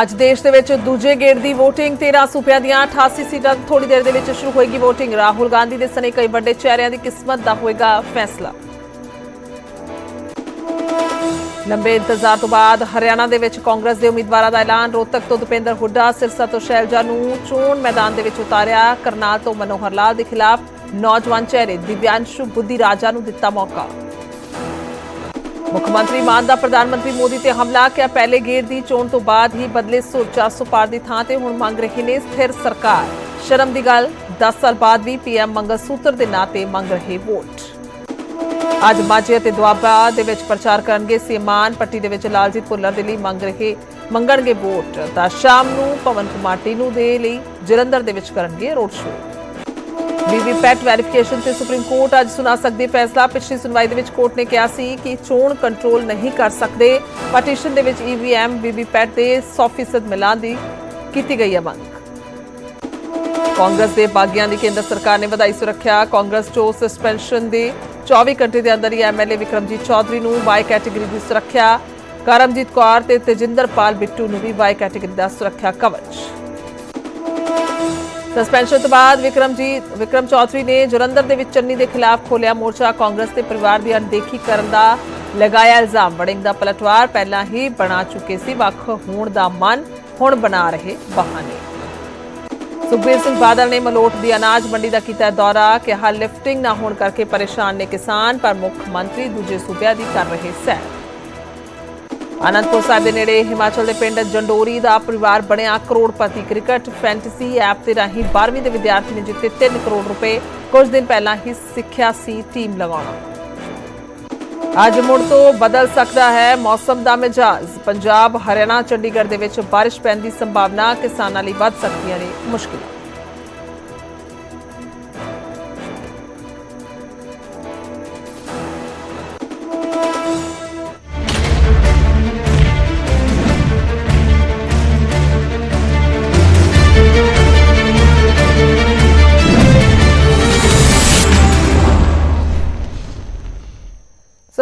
ਅੱਜ ਦੇਸ਼ ਦੇ ਵਿੱਚ ਦੂਜੇ ਗੇੜ ਦੀ VOTING 13 ਸੂਬਿਆਂ ਦੀਆਂ 88 ਸੀਟਾਂ। ਥੋੜੀ ਦੇਰ ਦੇ ਵਿੱਚ ਸ਼ੁਰੂ ਹੋਏਗੀ VOTING ਰਾਹੁਲ ਗਾਂਧੀ ਦੇ ਸਣੇ ਕਈ ਵੱਡੇ ਚਿਹਰਿਆਂ ਦੀ ਕਿਸਮਤ ਦਾ ਹੋਏਗਾ ਫੈਸਲਾ। ਲੰਬੇ ਇੰਤਜ਼ਾਰ ਤੋਂ ਬਾਅਦ ਹਰਿਆਣਾ ਦੇ ਵਿੱਚ ਕਾਂਗਰਸ ਦੇ ਉਮੀਦਵਾਰਾਂ ਦਾ ਐਲਾਨ। ਰੋਹਤਕ ਤੋਂ ਦੁਪਿੰਦਰ ਹੁੱਡਾ ਸਿਰਸਾ ਤੋਂ ਸ਼ੈਲਜਾ ਨੂੰ ਚੋਣ ਮੈਦਾਨ ਦੇ ਵਿੱਚ ਉਤਾਰਿਆ। ਕਰਨਾਲ ਤੋਂ ਮਨੋਹਰ ਲਾਲ ਦੇ ਖਿਲਾਫ ਨੌਜਵਾਨ ਚਿਹਰੇ ਦਿਵਿਆਂਸ਼ੂ ਬੁੱਧੀ ਰਾਜਾ ਨੂੰ ਦਿੱਤਾ ਮੌਕਾ। ਮੁੱਖ ਮੰਤਰੀ ਮਾਨ ਦਾ ਪ੍ਰਧਾਨ ਮੰਤਰੀ ਮੋਦੀ ਤੇ ਹਮਲਾ, ਕਿਹਾ ਪਹਿਲੇ ਗੇੜ ਦੀ ਚੋਣ ਤੋਂ ਬਾਅਦ ਹੀ ਬਦਲੇ ਸੋਚਾ ਸੁਪਾਰ ਦੀ ਥਾਂ ਤੇ ਹੁਣ ਮੰਗ ਰਹੇ ਨੇ ਸਥਿਰ ਸਰਕਾਰ। ਸ਼ਰਮ ਦੀ ਗੱਲ 10 ਸਾਲ ਬਾਅਦ ਵੀ ਪੀਐਮ ਮੰਗਲ ਸੂਤਰ ਦੇ ਨਾਂ ਤੇ ਮੰਗ ਰਹੇ ਵੋਟ। ਅੱਜ ਮਾਝੇ ਅਤੇ ਦੁਆਬਾ ਦੇ ਵਿੱਚ ਪ੍ਰਚਾਰ ਕਰਨਗੇ ਸੀਮਾਨ ਪੱਟੀ ਦੇ ਵਿੱਚ ਲਾਲਜੀਤ ਭੁੱਲਰ ਦੇ ਲਈ ਮੰਗ ਰਹੇ, ਮੰਗਣਗੇ ਵੋਟ। ਤਾਂ ਸ਼ਾਮ ਨੂੰ ਪਵਨ ਕੁਮਾਰ ਟੀਨੂ ਦੇ ਲਈ ਜਲੰਧਰ ਦੇ ਵਿੱਚ ਕਰਨਗੇ ਰੋਡ ਸ਼ੋਅ। ਵੀਵੀਪੈਟ ਵੈਰੀਫਿਕੇਸ਼ਨ ਤੇ ਸੁਪਰੀਮ ਕੋਰਟ ਅੱਜ ਸੁਣਾ ਸਕਦੀ ਫੈਸਲਾ। ਪਿਛਲੀ ਸੁਣਵਾਈ ਦੇ ਵਿੱਚ ਕੋਰਟ ਨੇ ਕਿਹਾ ਸੀ ਕਿ ਚੋਣ ਕੰਟਰੋਲ ਨਹੀਂ ਕਰ ਸਕਦੇ। ਪਟੀਸ਼ਨ ਦੇ ਵਿੱਚ ਈਵੀਐਮ ਵੀਵੀਪੈਟ ਦੇ 100% ਮਿਲਾਨ ਦੀ ਕੀਤੀ ਗਈ ਹੈ ਮੰਗ। ਕਾਂਗਰਸ ਦੇ ਬਾਗੀਆਂ ਦੀ ਕੇਂਦਰ ਸਰਕਾਰ ਨੇ ਵਧਾਈ ਸੁਰੱਖਿਆ। ਕਾਂਗਰਸ ਚੋਂ ਸਸਪੈਂਸ਼ਨ ਦੇ 24 ਘੰਟੇ ਦੇ ਅੰਦਰ ਹੀ ਐਮਐਲਏ ਵਿਕਰਮਜੀਤ ਚੌਧਰੀ ਨੂੰ ਵਾਈ ਕੈਟਾਗਰੀ ਦੀ ਸੁਰੱਖਿਆ। ਕਰਮਜੀਤ ਕੌਰ ਤੇ ਤੇਜਿੰਦਰਪਾਲ ਬਿੱਟੂ ਨੂੰ ਵੀ ਵਾਈ ਕੈਟਾਗਰੀ ਦਾ ਸੁਰੱਖਿਆ ਕਵਚ। ਸਸਪੈਂਸ਼ਨ ਤੋਂ ਬਾਅਦ ਵਿਕਰਮਜੀਤ ਵਿਕਰਮ ਚੌਧਰੀ ਨੇ ਜਲੰਧਰ ਦੇ ਵਿੱਚ ਚੰਨੀ ਦੇ ਖਿਲਾਫ ਖੋਲਿਆ ਮੋਰਚਾ। ਕਾਂਗਰਸ ਦੇ ਪਰਿਵਾਰ ਦੀ ਅਣਦੇਖੀ ਕਰਨ ਦਾ ਲਗਾਇਆ ਇਲਜ਼ਾਮ। ਵੜਿੰਗ ਦਾ ਪਲਟਵਾਰ ਪਹਿਲਾਂ ਹੀ ਬਣਾ ਚੁੱਕੇ ਸੀ। ਵੱਖ ਹੋਣ ਦਾ ਮਨ ਹੁਣ ਬਣਾ ਰਹੇ ਬਹਾਨੇ। ਸੁਖਬੀਰ ਸਿੰਘ ਬਾਦਲ ਨੇ ਮਲੋਟ ਦੀ ਅਨਾਜ ਮੰਡੀ ਦਾ ਕੀਤਾ ਦੌਰਾ। ਕਿਹਾ, ਲਿਫਟਿੰਗ ਨਾ ਹੋਣ ਕਰਕੇ ਪਰੇਸ਼ਾਨ ਨੇ ਕਿਸਾਨ, ਪਰ ਮੁੱਖ ਮੰਤਰੀ ਦੂਜੇ ਸੂਬਿਆਂ ਦੀ ਕਰ ਰਹੇ ਸੈਰ ਅਨੰਦਪੁਰ ਸਾਹਿਬ ਦੇ ਨੇੜੇ ਹਿਮਾਚਲ ਦੇ ਪਿੰਡ ਜੰਡੋਰੀ ਦਾ ਪਰਿਵਾਰ ਬਣਿਆ ਕਰੋੜਪਤੀ ਕ੍ਰਿਕਟ ਫੈਂਟਸੀ ਐਪ ਤੇ ਰਾਹੀਂ 12ਵੀਂ ਦੇ ਵਿਦਿਆਰਥੀ ਨੇ ਜਿੱਤੇ 3 ਕਰੋੜ ਰੁਪਏ। ਕੁਝ ਦਿਨ ਪਹਿਲਾਂ ਹੀ ਸਿੱਖਿਆ ਸੀ ਟੀਮ ਲਗਾਉਣਾ ਅੱਜ ਮੁੜ ਤੋਂ ਬਦਲ ਸਕਦਾ ਹੈ ਮੌਸਮ ਦਾ ਮਿਜਾਜ਼। ਪੰਜਾਬ, ਹਰਿਆਣਾ, ਚੰਡੀਗੜ੍ਹ ਦੇ ਵਿੱਚ ਬਾਰਿਸ਼ ਪੈਣ ਦੀ ਸੰਭਾਵਨਾ ਕਿਸਾਨਾਂ ਲਈ ਵੱਧ ਸਕਦੀਆਂ ਨੇ ਮੁਸ਼ਕਿਲਾਂ।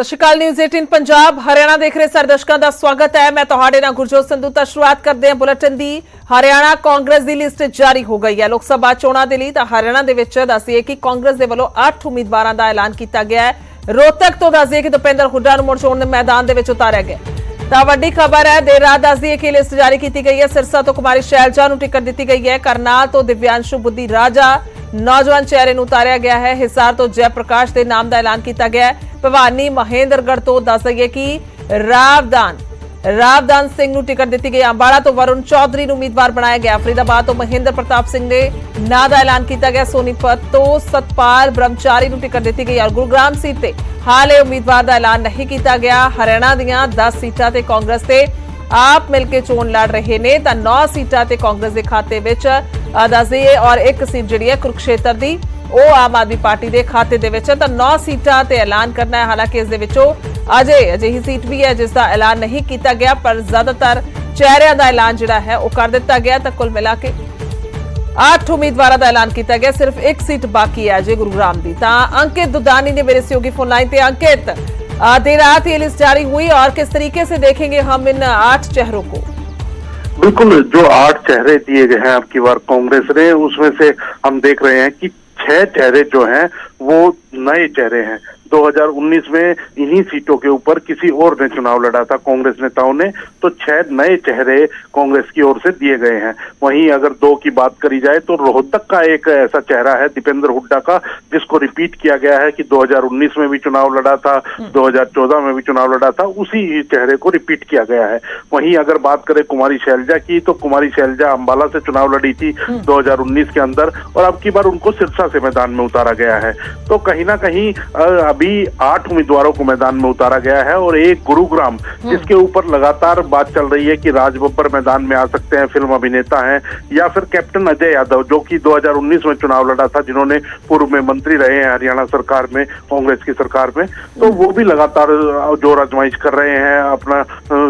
ਸਤਿ ਸ਼੍ਰੀ ਅਕਾਲ ਨਿਊਜ਼ 18 ਪੰਜਾਬ, ਹਰਿਆਣਾ ਦੇਖ ਰਹੇ ਸਾਰੇ ਦਰਸ਼ਕਾਂ ਦਾ ਸਵਾਗਤ ਹੈ। ਮੈਂ ਤੁਹਾਡੇ ਨਾਲ ਗੁਰਜੋਤ ਸੰਧੂ ਤਾਂ ਸ਼ੁਰੂਆਤ ਕਰਦੇ ਹਾਂ ਬੁਲੇਟਿਨ ਦੀ। ਹਰਿਆਣਾ ਕਾਂਗਰਸ ਦੀ ਲਿਸਟ ਜਾਰੀ ਹੋ ਗਈ ਹੈ। ਲੋਕ ਸਭਾ ਚੋਣਾਂ ਦੇ ਲਈ ਤਾਂ ਹਰਿਆਣਾ ਦੇ ਵਿੱਚ ਦੱਸੀਏ ਕਿ ਕਾਂਗਰਸ ਦੇ ਵੱਲੋਂ 8 ਉਮੀਦਵਾਰਾਂ ਦਾ ਐਲਾਨ ਕੀਤਾ ਗਿਆ ਹੈ। ਰੋਹਤਕ ਤੋਂ ਦੱਸੀਏ ਕਿ ਦੁਪਿੰਦਰ ਹੁੱਡਾ ਨੂੰ ਮੁੜ ਚੋਣ ਦੇ ਮੈਦਾਨ ਦੇ ਵਿੱਚ ਉਤਾਰਿਆ ਗਿਆ ਤਾਂ ਵੱਡੀ ਖਬਰ ਹੈ, ਦੇਰ ਰਾਤ ਦੱਸਦੀਏ ਕਿ ਲਿਸਟ ਜਾਰੀ ਕੀਤੀ ਗਈ ਹੈ। ਸਿਰਸਾ ਤੋਂ ਕੁਮਾਰੀ ਸ਼ੈਲਜਾ ਨੂੰ ਟਿਕਟ ਦਿੱਤੀ ਗਈ ਹੈ। ਕਰਨਾਲ ਤੋਂ ਦਿਵਿਆਂਸ਼ੂ ਬੁੱਧੀ ਰਾਜਾ ਨੌਜਵਾਨ ਚਿਹਰੇ ਨੂੰ ਉਤਾਰਿਆ ਗਿਆ ਹੈ ਹਿਸਾਰ ਤੋਂ ਜੈ ਪ੍ਰਕਾਸ਼ ਦੇ ਨਾਮ ਦਾ ਐਲਾਨ ਕੀਤਾ ਗਿਆ ਹੈ ਭਵਾਨੀ ਮਹੇਂਦਰਗੜ੍ਹ ਤੋਂ ਦੱਸ ਦਈਏ ਕਿ ਰਾਵਦਾਨ ਰਾਵਦਾਨ ਸਿੰਘ ਨੂੰ ਟਿਕਟ ਦਿੱਤੀ ਗਈ ਅੰਬਾਲਾ ਤੋਂ ਵਰੁਣ ਚੌਧਰੀ ਨੂੰ ਉਮੀਦਵਾਰ ਬਣਾਇਆ ਗਿਆ ਫਰੀਦਾਬਾਦ ਤੋਂ ਮਹਿੰਦਰ ਪ੍ਰਤਾਪ ਸਿੰਘ ਨੇ ਨਾਂ ਦਾ ਐਲਾਨ ਕੀਤਾ ਗਿਆ ਸੋਨੀਪਤ ਤੋਂ ਸਤਪਾਲ ਬ੍ਰਹਮਚਾਰੀ ਨੂੰ ਟਿਕਟ ਦਿੱਤੀ ਗਈ ਔਰ ਗੁਰਗ੍ਰਾਮ ਸੀਟ ਤੇ ਹਾਲੇ ਉਮੀਦਵਾਰ ਦਾ ਐਲਾਨ ਨਹੀਂ ਕੀਤਾ ਗਿਆ ਹਰਿਆਣਾ ਦੀਆਂ 10 ਸੀਟਾਂ ਤੇ ਕਾਂਗਰਸ ਤੇ ਆਪ ਮਿਲ ਕੇ ਚੋਣ ਲੜ ਰਹੇ ਨੇ, ਤਾਂ ਨੌ ਸੀਟਾਂ ਤੇ ਕਾਂਗਰਸ ਦੇ ਖਾਤੇ ਵਿੱਚ ਦੱਸਦੇ ਔਰ ਇੱਕ ਸੀਟ ਜਿਹੜੀ ਹੈ ਕੁਰਕਸ਼ੇਤਰ ਦੀ, ਉਹ ਆਮ ਆਦਮੀ ਪਾਰਟੀ ਦੇ ਖਾਤੇ ਦੇ ਵਿੱਚ ਤਾਂ 9 ਸੀਟਾਂ ਤੇ ਐਲਾਨ ਕਰਨਾ ਹੈ। ਹਾਲਾਂਕਿ ਇਸ ਦੇ ਵਿੱਚੋਂ ਅਜੇ ਅਜਿਹੀ ਸੀਟ ਵੀ ਹੈ, ਜਿਸ ਦਾ ਐਲਾਨ ਨਹੀਂ ਕੀਤਾ ਗਿਆ, ਪਰ ਜ਼ਿਆਦਾਤਰ ਚਿਹਰਿਆਂ ਦਾ ਐਲਾਨ ਜਿਹੜਾ ਹੈ, ਉਹ ਕਰ ਦਿੱਤਾ ਗਿਆ, ਤਾਂ ਕੁੱਲ ਮਿਲਾ ਕੇ 8 ਉਮੀਦਵਾਰਾਂ ਦਾ ਐਲਾਨ ਕੀਤਾ ਗਿਆ, ਸਿਰਫ ਇੱਕ ਸੀਟ ਬਾਕੀ ਹੈ ਅਜੇ ਗੁਰੂ ਗੁਰੂਗ੍ਰਾਮ ਦੀ। ਤਾਂ ਅੰਕਿਤ ਦੁਦਾਨੀ ਨੇ ਮੇਰੇ ਸਹਿਯੋਗੀ ਫੋਨ ਲਾਈਨ ਤੇ, ਅੰਕਿਤ। देर रात ये लिस्ट जारी हुई और किस तरीके से देखेंगे हम इन आठ चेहरों को? बिल्कुल, जो आठ चेहरे दिए गए हैं आपकी बार कांग्रेस ने, उसमें से हम देख रहे हैं कि छह चेहरे जो हैं, वो नए चेहरे हैं। 2019 में इन्हीं सीटों के ऊपर किसी और ने चुनाव लड़ा था कांग्रेस नेताओं ने तो छह नए चेहरे कांग्रेस की ओर से दिए गए हैं। वहीं अगर दो की बात करी जाए तो रोहतक का एक ऐसा चेहरा है दीपेंद्र हुड्डा का जिसको रिपीट किया गया है कि 2019 में भी चुनाव लड़ा था 2014 में भी चुनाव लड़ा था उसी चेहरे को रिपीट किया गया है। वहीं अगर बात करें कुमारी शैलजा की तो कुमारी शैलजा अंबाला से चुनाव लड़ी थी 2019 के अंदर और अब की बार उनको सिरसा से मैदान में उतारा गया है। तो कहीं ना कहीं अ, अभी आठ उम्मीदवारों को मैदान में उतारा गया है और एक गुरुग्राम जिसके ऊपर लगातार बात चल रही है कि राज बब्बर मैदान में आ सकते हैं फ़िल्म अभिनेता हैं या फिर कैप्टन अजय यादव जो कि 2019 में चुनाव लड़ा था जिन्होंने पूर्व में मंत्री रहे हैं हरियाणा सरकार में कांग्रेस की सरकार में तो वो भी लगातार ज़ोर आजमाइश कर रहे हैं अपना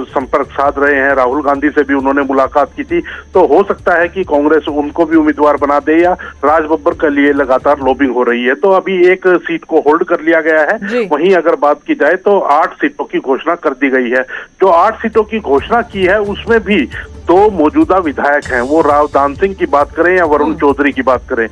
संपर्क साध रहे हैं। राहुल गांधी से भी उन्होंने मुलाकात की थी। तो हो सकता है कि कांग्रेस उनको भी उम्मीदवार बना दे या राज बब्बर के लिए लगातार लॉबिंग हो रही है। तो अभी एक सीट को होल्ड कर लिया गया जी। है वहीं अगर बात की जाए तो आठ सीटों की घोषणा कर दी गई है जो आठ सीटों की घोषणा की है उसमें भी दो मौजूदा विधायक हैं वो राव दान सिंह की बात करें या वरुण चौधरी की बात करें।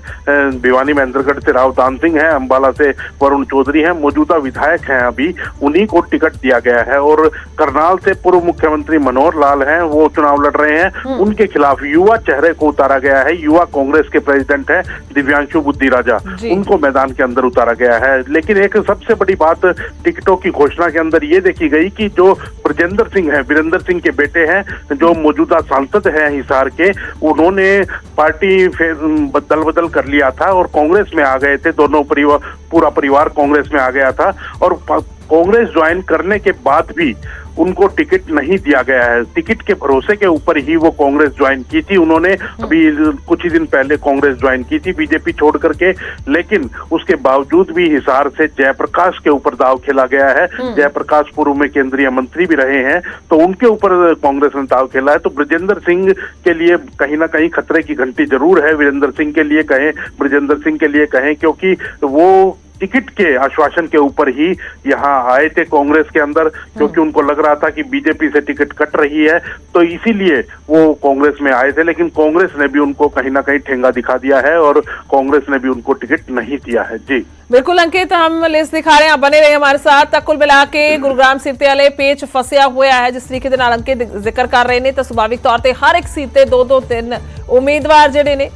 भिवानी महेंद्रगढ़ से राव दान सिंह है अंबाला से वरुण चौधरी हैं मौजूदा विधायक हैं अभी उन्हीं को टिकट दिया गया है। और करनाल से पूर्व मुख्यमंत्री मनोहर लाल हैं वो चुनाव लड़ रहे हैं। उनके खिलाफ युवा चेहरे को उतारा गया है युवा कांग्रेस के प्रेसिडेंट है दिव्यांशु बुद्धि राजा उनको मैदान के अंदर उतारा गया है। लेकिन एक सबसे बड़ी बात टिकटों की घोषणा के अंदर ये देखी गई कि जो ब्रजेंद्र सिंह है वीरेंद्र सिंह के बेटे हैं जो मौजूदा सांसद हैं हिसार के, उन्होंने पार्टी बदल बदल कर लिया था और कांग्रेस में आ गए थे। दोनों परिवार पूरा परिवार कांग्रेस में आ गया था। और कांग्रेस ज्वाइन करने के बाद भी उनको टिकट नहीं दिया गया है। टिकट के भरोसे के ऊपर ही वो कांग्रेस ज्वाइन की थी। उन्होंने अभी कुछ ही दिन पहले कांग्रेस ज्वाइन की थी बीजेपी छोड़ करके। लेकिन उसके बावजूद भी हिसार से जयप्रकाश के ऊपर दाव खेला गया है। जयप्रकाश पूर्व में केंद्रीय मंत्री भी रहे हैं। तो उनके ऊपर कांग्रेस ने दाव खेला है। तो ब्रजेंद्र सिंह के लिए कहीं ना कहीं खतरे की घंटी ज़रूर है। वीरेंद्र सिंह के लिए कहें ब्रजेंद्र सिंह के लिए कहें क्योंकि वो टिकट के आश्वासन के ऊपर ही यहाँ आए थे कांग्रेस के अंदर क्योंकि उनको लग रहा था कि बीजेपी से टिकट कट रही है तो इसीलिए वो कांग्रेस में आए थे लेकिन कांग्रेस ने भी उनको कहीं ना कहीं ठेंगा दिखा दिया है और कांग्रेस ने भी उनको टिकट नहीं दिया है जी ਬਿਲਕੁਲ ਅੰਕਿਤ ਹਮ ਲਿਸਟ ਦਿਖਾ ਰਹੇ ਹਾਂ ਬਨੇ ਰਹੇ ਹਮਾਰੇ ਸਾਥ ਤਾਂ ਕੁੱਲ ਮਿਲਾ ਕੇ ਗੁਰੂਗ੍ਰਾਮ ਸੀਟ ਤੇ ਵਾਲੇ ਪੇਚ ਫਸਿਆ ਹੋਇਆ ਹੈ ਜਿਸ ਤਰੀਕੇ ਦੇ ਨਾਲ ਅੰਕਿਤ ਜ਼ਿਕਰ ਕਰ ਰਹੇ ਨੇ ਤਾਂ ਸੁਭਾਵਿਕ ਤੌਰ ਤੇ ਹਰ ਇੱਕ ਸੀਟ ਤੇ ਦੋ ਦੋ ਤਿੰਨ ਉਮੀਦਵਾਰ ਜਿਹੜੇ ਨੇ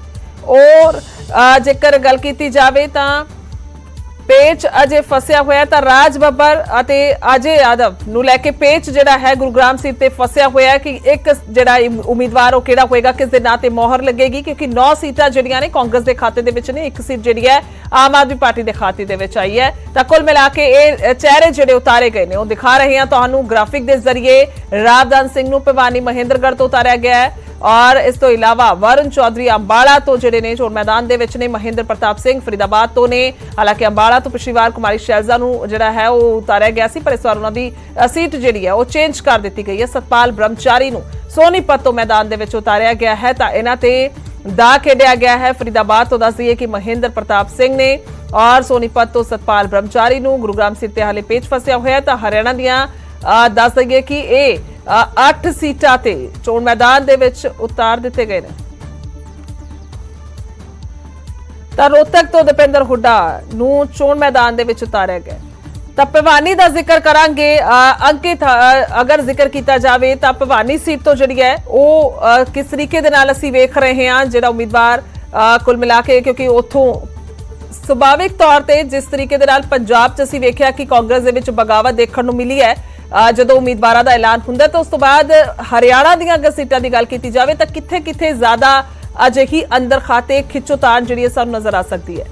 ਔਰ ਅ, ਜੇਕਰ ਗੱਲ ਕੀਤੀ ਜਾਵੇ ਤਾਂ ਪੇਚ ਅਜੇ ਫਸਿਆ ਹੋਇਆ ਤਾਂ ਰਾਜ ਬੱਬਰ ਅਤੇ ਅਜੇ ਯਾਦਵ ਨੂੰ ਲੈ ਕੇ ਪੇਚ ਜਿਹੜਾ ਹੈ ਗੁਰੂਗ੍ਰਾਮ ਸੀਟ ਤੇ ਫਸਿਆ ਹੋਇਆ ਕਿ ਇੱਕ ਜਿਹੜਾ ਉਮੀਦਵਾਰ ਉਹ ਕਿਹੜਾ ਹੋਏਗਾ, ਕਿਸ ਦੇ ਨਾਂ ਤੇ ਮੋਹਰ ਲੱਗੇਗੀ? ਕਿਉਂਕਿ 9 ਸੀਟਾਂ ਜਿਹੜੀਆਂ ਨੇ ਕਾਂਗਰਸ ਦੇ ਖਾਤੇ ਦੇ ਵਿੱਚ ਨੇ, ਇੱਕ ਸੀਟ ਜਿਹੜੀ ਹੈ ਆਮ ਆਦਮੀ ਪਾਰਟੀ ਦੇ ਖਾਤੇ ਦੇ ਵਿੱਚ ਆਈ ਹੈ। ਤਾਂ ਕੁੱਲ ਮਿਲਾ ਕੇ ਇਹ ਚਿਹਰੇ ਜਿਹੜੇ ਉਤਾਰੇ ਗਏ ਨੇ, ਉਹ ਦਿਖਾ ਰਹੇ ਹਾਂ ਤੁਹਾਨੂੰ ਗ੍ਰਾਫਿਕ ਦੇ ਜ਼ਰੀਏ ਰਾਵਦਾਨ ਸਿੰਘ ਨੂੰ, ਭਿਵਾਨੀ ਮਹਿੰਦਰਗੜ੍ਹ ਤੋਂ ਉਤਾਰਿਆ ਗਿਆ ਹੈ। ਔਰ ਇਸ ਤੋਂ ਇਲਾਵਾ ਵਰੁਣ ਚੌਧਰੀ ਅੰਬਾਲਾ ਤੋਂ ਜਿਹੜੇ ਨੇ ਚੋਣ ਮੈਦਾਨ ਦੇ ਵਿੱਚ ਨੇ, ਮਹਿੰਦਰ ਪ੍ਰਤਾਪ ਸਿੰਘ ਫਰੀਦਾਬਾਦ ਤੋਂ ਨੇ। ਹਾਲਾਂਕਿ ਅੰਬਾਲਾ ਤੋਂ ਪਿਛਲੀ ਵਾਰ ਕੁਮਾਰੀ ਸ਼ੈਲਜ਼ਾ ਨੂੰ ਜਿਹੜਾ ਹੈ ਉਹ ਉਤਾਰਿਆ ਗਿਆ ਸੀ, ਪਰ ਇਸ ਵਾਰ ਉਹਨਾਂ ਦੀ ਸੀਟ ਜਿਹੜੀ ਹੈ ਉਹ ਚੇਂਜ ਕਰ ਦਿੱਤੀ ਗਈ ਹੈ। ਸਤਪਾਲ ਬ੍ਰਹਮਚਾਰੀ ਨੂੰ ਸੋਨੀਪਤ ਤੋਂ ਮੈਦਾਨ ਦੇ ਵਿੱਚ ਉਤਾਰਿਆ ਗਿਆ ਹੈ। ਤਾਂ ਇਹਨਾਂ ਤੇ ਦਾ ਖੇਡਿਆ ਗਿਆ ਹੈ। ਫਰੀਦਾਬਾਦ ਤੋਂ ਦੱਸ ਦਈਏ ਕਿ ਮਹਿੰਦਰ ਪ੍ਰਤਾਪ ਸਿੰਘ ਨੇ ਔਰ ਸੋਨੀਪਤ ਤੋਂ ਸਤਪਾਲ ਬ੍ਰਹਮਚਾਰੀ ਨੂੰ ਗੁਰੂਗ੍ਰਾਮ ਸੀਟ ਤੇ ਹਾਲੇ ਪੇਚ ਫਸਿਆ ਹੋਇਆ ਤਾਂ ਹਰਿਆਣਾ ਦੀਆਂ ਦੱਸ ਦਈਏ ਕਿ ਇਹ 8 ਸੀਟਾਂ ਤੇ ਚੋਣ ਮੈਦਾਨ ਦੇ ਵਿੱਚ ਉਤਾਰ ਦਿੱਤੇ ਗਏ ਨੇ। ਤਾਂ ਰੋਹਤਕ ਤੋਂ ਦਪਿੰਦਰ ਹੁੱਡਾ ਨੂੰ ਚੋਣ ਮੈਦਾਨ ਦੇ ਵਿੱਚ ਉਤਾਰਿਆ ਗਿਆ। ਤਾਂ ਭਵਾਨੀ ਦਾ ਜ਼ਿਕਰ ਕਰਾਂਗੇ ਅ, ਅੰਕਿਤ ਅਗਰ ਜ਼ਿਕਰ ਕੀਤਾ ਜਾਵੇ ਤਾਂ ਭਵਾਨੀ ਸੀਟ ਤੋਂ ਜਿਹੜੀ ਹੈ ਉਹ ਕਿਸ ਤਰੀਕੇ ਦੇ ਨਾਲ ਅਸੀਂ ਵੇਖ ਰਹੇ ਹਾਂ ਜਿਹੜਾ ਉਮੀਦਵਾਰ ਅ, ਕੁੱਲ ਮਿਲਾ ਕੇ ਕਿਉਂਕਿ ਉੱਥੋਂ ਸੁਭਾਵਿਕ ਤੌਰ ਤੇ ਜਿਸ ਤਰੀਕੇ ਦੇ ਨਾਲ ਪੰਜਾਬ 'ਚ ਅਸੀਂ ਵੇਖਿਆ ਕਿ ਕਾਂਗਰਸ ਦੇ ਵਿੱਚ ਬਗਾਵਤ ਦੇਖਣ ਨੂੰ ਮਿਲੀ ਹੈ ਜਦੋਂ ਉਮੀਦਵਾਰਾਂ ਦਾ ਐਲਾਨ ਹੁੰਦਾ ਤਾਂ ਉਸ ਤੋਂ ਬਾਅਦ ਹਰਿਆਣਾ ਦੀਆਂ ਅਗਰ ਸੀਟਾਂ ਦੀ ਗੱਲ ਕੀਤੀ ਜਾਵੇ ਤਾਂ ਕਿੱਥੇ-ਕਿੱਥੇ ਜ਼ਿਆਦਾ ਅਜਿਹੀ ਅੰਦਰ ਖਾਤੇ ਖਿੱਚੋਤਾਣ ਜਿਹੜੀ ਸਾਨੂੰ ਨਜ਼ਰ ਆ ਸਕਦੀ ਹੈ।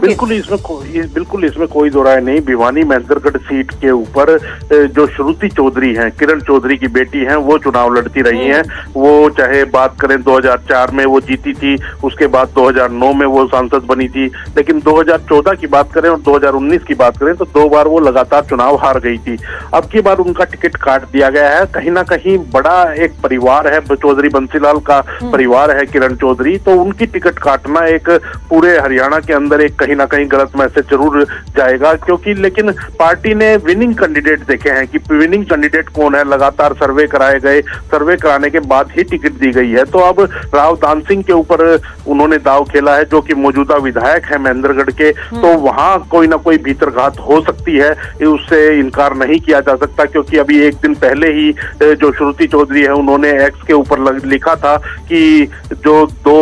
बिल्कुल इसमें को- ये बिल्कुल इसमें कोई दो राय नहीं। भिवानी महेंद्रगढ़ सीट के ऊपर जो श्रुति चौधरी हैं किरण चौधरी की बेटी हैं वो चुनाव लड़ती रही हैं। वो चाहे बात करें 2004 में वो जीती थी उसके बाद 2009 में वो सांसद बनी थी। लेकिन 2014 की बात करें और 2019 की बात करें तो दो बार वो लगातार चुनाव हार गई थी। अब की बार उनका टिकट काट दिया गया है। कहीं ना कहीं बड़ा एक परिवार है चौधरी बंसीलाल का परिवार है किरण चौधरी। तो उनकी टिकट काटना एक पूरे हरियाणा के अंदर एक कहीं ना कहीं गलत मैसेज ज़रूर जाएगा क्योंकि लेकिन पार्टी ने विनिंग कैंडिडेट देखे हैं कि विनिंग कैंडिडेट कौन है? लगातार सर्वे कराए गए। सर्वे कराने के बाद ही टिकट दी गई है। तो अब राव दान सिंह के ऊपर उन्होंने दाव खेला है जो कि मौजूदा विधायक है महेंद्रगढ़ के। तो वहाँ कोई ना कोई भीतरघात हो सकती है। उससे इनकार नहीं किया जा सकता क्योंकि अभी एक दिन पहले ही जो श्रुति चौधरी है उन्होंने एक्स के ऊपर लिखा था कि जो दो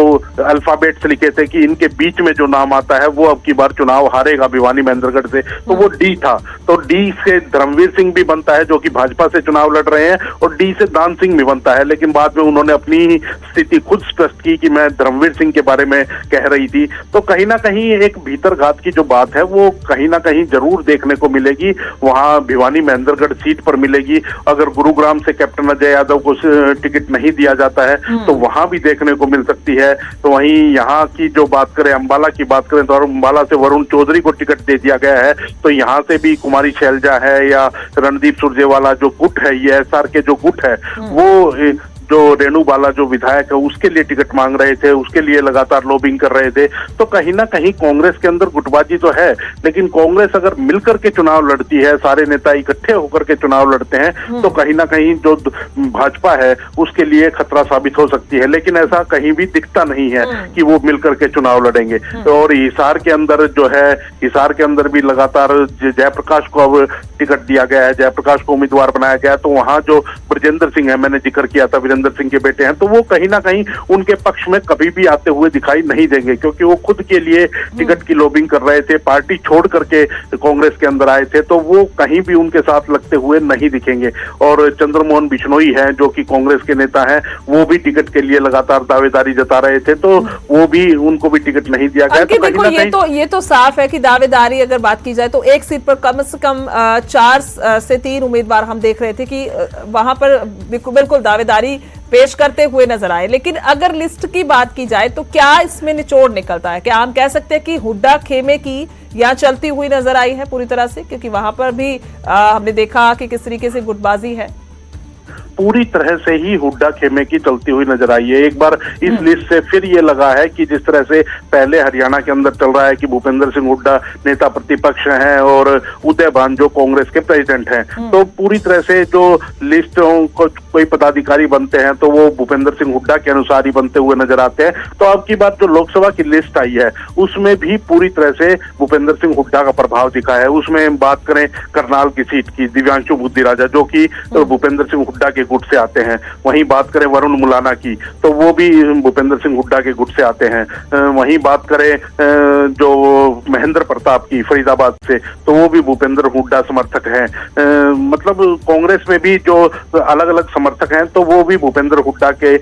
अल्फाबेट्स लिखे थे कि इनके बीच में जो नाम आता है वो अब की बार चुनाव हारेगा भिवानी महेंद्रगढ़ से तो वो डी था। तो डी से धर्मवीर सिंह भी बनता है जो कि भाजपा से चुनाव लड़ रहे हैं और डी से दान सिंह भी बनता है। लेकिन बाद में उन्होंने अपनी स्थिति खुद स्पष्ट की कि मैं धर्मवीर सिंह के बारे में कह रही थी। तो कहीं ना कहीं एक भीतरघात की जो बात है वो कहीं ना कहीं ज़रूर देखने को मिलेगी। वहाँ भिवानी महेंद्रगढ़ सीट पर मिलेगी। अगर गुरुग्राम से कैप्टन अजय यादव को टिकट नहीं दिया जाता है तो वहाँ भी देखने को मिल सकती है। तो वहीं यहाँ की जो बात करें अंबाला की बात करें तो अंबाला से वरुण चौधरी को टिकट दे दिया गया है। तो यहाँ से भी कुमारी शैलजा है या रणदीप सुरजेवाला जो गुट है ये एसआर के जो गुट है वो ए, जो रेणु बाला जो विधायक है उसके लिए टिकट मांग रहे थे उसके लिए लगातार लॉबिंग कर रहे थे। तो कहीं ना कहीं कांग्रेस के अंदर गुटबाजी तो है लेकिन कांग्रेस अगर मिलकर के चुनाव लड़ती है सारे नेता इकट्ठे होकर के चुनाव लड़ते हैं तो कहीं ना कहीं जो भाजपा है उसके लिए खतरा साबित हो सकती है। लेकिन ऐसा कहीं भी दिखता नहीं है कि वो मिलकर के चुनाव लड़ेंगे। और हिसार के अंदर जो है हिसार के अंदर भी लगातार जयप्रकाश को अब टिकट दिया गया है जयप्रकाश को उम्मीदवार बनाया गया है तो वहाँ जो ब्रजेंद्र सिंह है मैंने ज़िक्र किया था वीरेंद्र सिंह के बेटे हैं तो वो कहीं ना कहीं उनके पक्ष में कभी भी आते हुए दिखाई नहीं देंगे क्योंकि वो खुद के लिए टिकट की लॉबिंग कर रहे थे पार्टी छोड़ करके कांग्रेस के अंदर आए थे तो वो कहीं भी उनके साथ लगते हुए नहीं दिखेंगे। और चंद्रमोहन बिश्नोई है जो कि कांग्रेस के नेता है वो भी टिकट के लिए लगातार दावेदारी जता रहे थे तो वो भी उनको भी टिकट नहीं दिया गया तो देखो ये तो ये तो साफ़ है कि दावेदारी अगर बात की जाए तो एक सीट पर कम से कम चार से तीन उम्मीदवार हम देख रहे थे कि वहाँ पर बिल्कुल दावेदारी पेश करते हुए नज़र आए। लेकिन अगर लिस्ट की बात की जाए तो क्या इसमें निचोड़ निकलता है? क्या हम कह सकते हैं कि हुड्डा खेमे की यहाँ चलती हुई नज़र आई है पूरी तरह से? क्योंकि वहाँ पर भी आ, हमने देखा कि किस तरीके से गुटबाजी है। पूरी तरह से ही हुड्डा खेमे की चलती हुई नज़र आई है। एक बार इस लिस्ट से फिर ये लगा है कि जिस तरह से पहले हरियाणा के अंदर चल रहा है कि भूपेंद्र सिंह हुड्डा नेता प्रतिपक्ष हैं और उदय भान जो कांग्रेस के प्रेसिडेंट हैं तो पूरी तरह से जो लिस्ट को कोई पदाधिकारी बनते हैं तो वो भूपेंद्र सिंह हुड्डा के अनुसार ही बनते हुए नज़र आते हैं। तो अब की बात जो लोकसभा की लिस्ट आई है उसमें भी पूरी तरह से भूपेंद्र सिंह हुड्डा का प्रभाव दिखा है। उसमें बात करें करनाल की सीट की दिव्यांशु बुद्धि राजा जो कि भूपेंद्र सिंह हुड्डा के गुट से आते हैं। वहीं बात करें वरुण मुलाना की तो वो भी भूपेंद्र सिंह हुड्डा के गुट से आते हैं। वहीं बात करें जो महेंद्र प्रताप की फरीदाबाद से तो वो भी भूपेंद्र हुड्डा समर्थक हैं। मतलब कांग्रेस में भी जो अलग अलग समर्थक हैं तो वो भी भूपेंद्र हुड्डा के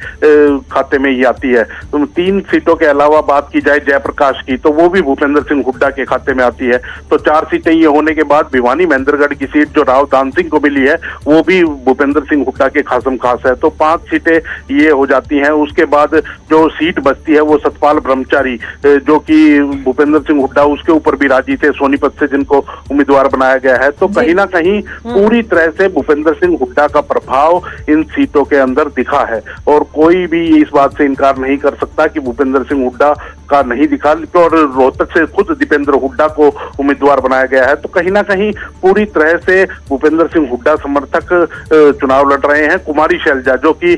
खाते में ही आती है। तो तीन सीटों के अलावा बात की जाए जयप्रकाश की तो वो भी भूपेंद्र सिंह हुड्डा के खाते में आती है। तो चार सीटें ये होने के बाद भिवानी महेंद्रगढ़ की सीट, जो राव दान सिंह को मिली है, वो भी भूपेंद्र सिंह हुड्डा के खासम खास है। तो पाँच सीटें ये हो जाती हैं। उसके बाद जो सीट बचती है वो सतपाल ब्रह्मचारी जो कि भूपेंद्र सिंह हुड्डा उसके ऊपर भी राज़ी थे सोनीपत से जिनको उम्मीदवार बनाया गया है। तो कहीं ना कहीं पूरी तरह से भूपेंद्र सिंह हुड्डा का प्रभाव इन सीटों के अंदर दिखा है। और कोई भी इस बात से इनकार नहीं कर सकता कि भूपेंद्र सिंह हुड्डा का नहीं दिखा और रोहतक से खुद दीपेंद्र हुड्डा को उम्मीदवार बनाया गया है। तो कहीं ना कहीं पूरी तरह से भूपेंद्र सिंह हुड्डा समर्थक चुनाव लड़ रहे हैं। कुमारी शैलजा जो कि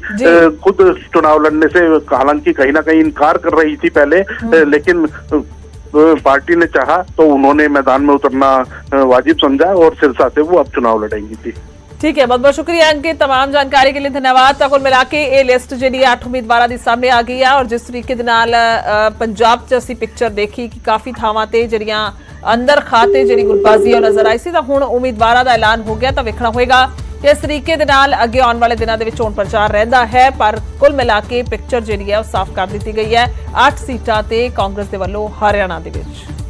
खुद चुनाव लड़ने से हालाँकि कहीं ना कहीं इनकार कर रही थी पहले लेकिन अ, अ, पार्टी ने चाहा तो उन्होंने मैदान में उतरना वाजिब समझा और सिरसा से वो अब चुनाव लड़ेंगी थी। ਠੀਕ ਹੈ ਬਹੁਤ ਬਹੁਤ ਸ਼ੁਕਰੀਆ ਅੰਕਿਤ तमाम ਜਾਣਕਾਰੀ ਕੇ ਲਈ ਧੰਨਵਾਦ ਤਾਂ ਕੁੱਲ ਮਿਲਾ ਕੇ ਇਹ ਲਿਸਟ ਜਿਹੜੀ ਹੈ 8 ਉਮੀਦਵਾਰਾਂ ਦੀ ਸਾਹਮਣੇ ਆ ਗਈ ਹੈ ਔਰ ਜਿਸ ਤਰੀਕੇ ਦੇ ਨਾਲ ਅ, ਪੰਜਾਬ 'ਚ ਅਸੀਂ ਪਿਕਚਰ ਦੇਖੀ ਕਿ ਕਾਫੀ ਥਾਵਾਂ ਤੇ ਜਿਹੜੀਆਂ ਅੰਦਰ ਖਾਤੇ ਜਿਹੜੀ ਗੁਰਬਾਜ਼ੀ ਉਹ ਨਜ਼ਰ ਆਈ ਸੀ ਤਾਂ ਹੁਣ ਉਮੀਦਵਾਰਾਂ ਦਾ ਐਲਾਨ ਹੋ ਗਿਆ ਤਾਂ ਵੇਖਣਾ ਹੋਏਗਾ ਕਿ ਇਸ ਤਰੀਕੇ ਦੇ ਨਾਲ ਅੱਗੇ ਆਉਣ ਵਾਲੇ ਦਿਨਾਂ ਦੇ ਵਿੱਚ ਚੋਣ ਪ੍ਰਚਾਰ ਰਹਿੰਦਾ ਹੈ ਪਰ ਕੁੱਲ ਮਿਲਾ ਕੇ ਪਿਕਚਰ ਜਿਹੜੀ ਹੈ ਉਹ ਸਾਫ਼ ਕਰ ਦਿੱਤੀ ਗਈ ਹੈ 8 ਸੀਟਾਂ ਤੇ ਕਾਂਗਰਸ ਦੇ ਵੱਲੋਂ ਹਰਿਆਣਾ ਦੇ ਵਿੱਚ